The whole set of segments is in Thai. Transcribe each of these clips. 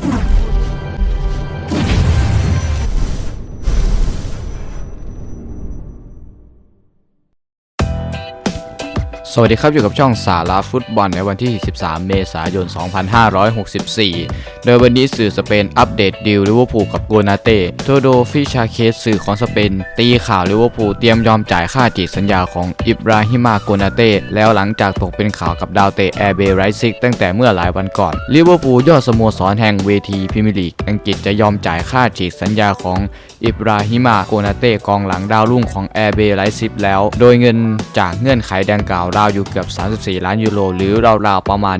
you. สวัสดีครับ อยู่กับช่องสาราฟุตบอลในวันที่ 13 เมษายน 2564 โดยวันนี้สื่อสเปนอัปเดตดีลลิเวอร์พูลกับโกนาเต้โทโดฟิชาเคสสื่อของสเปน ตีข่าวลิเวอร์พูลเตรียมยอมจ่ายค่าจีดสัญญาของอิบราฮิมาโกนาเต้แล้วหลังจากตกเป็นข่าวกับดาวเตะแอร์เบย์ไรซิกตั้งแต่เมื่อหลายวันก่อนลิเวอร์พูลยอดสโมสรแห่งเวทีพรีเมียร์ลีกอังกฤษจะยอมจ่ายค่าจีดสัญญาของ อิบราฮิมาโกนาเต้กองหลังดาวรุ่งของแอร์เบย์ไลซิปแล้ว โดยเงินจากเงื่อนไขดังกล่าวราวอยู่เกือบ 34 ล้านยูโรหรือราวๆประมาณ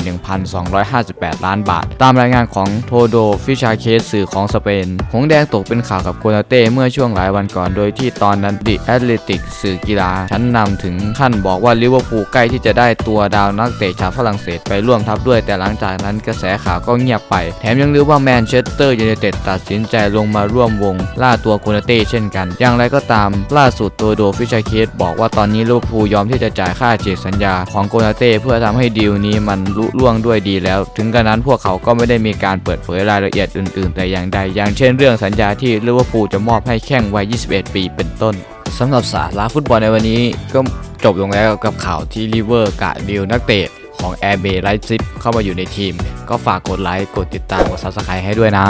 1,258 ล้านบาท ตามรายงานของโทโดฟิชาเคสสื่อของสเปน หงแดงตกเป็นข่าวกับโกนาเต้เมื่อช่วงหลายวันก่อน โดยที่ตอนนั้นดิแอตเลติกสื่อกีฬาชั้นนำถึงขั้นบอกว่าลิเวอร์พูลใกล้ที่จะได้ตัวดาวนักเตะชาวฝรั่งเศสไปร่วมทัพด้วย แต่หลังจากนั้นกระแสข่าวก็เงียบไป แถมยังลือว่าแมนเชสเตอร์ยูไนเต็ดตัดสินใจลงมาร่วมวงล่าตัวโกนาเต้เช่นกัน อย่างไรก็ตามล่าสุดตัวโดฟิชาเคสบอกว่าตอนนี้ลิเวอร์พูลยอมที่จะจ่ายค่าเจกสัญญาของโกนาเต้เพื่อทำให้ดีลนี้มันลุล่วงด้วยดีแล้ว ถึงกระนั้นพวกเขาก็ไม่ได้มีการเปิดเผยรายละเอียดอื่น ๆ แต่อย่างใด อย่างเช่นเรื่องสัญญาที่ลิเวอร์พูลจะมอบให้แข้งวัย 21 ปีเป็นต้นสำหรับสาระฟุตบอลในวันนี้ก็จบลงแล้วกับข่าวที่ลิเวอร์กะดีลนักเตะของแอร์เบย์ไลฟ์ซิปเข้ามาอยู่ในทีม ก็ฝากกดไลค์ กดติดตาม กดซับสไครต์ให้ด้วยนะ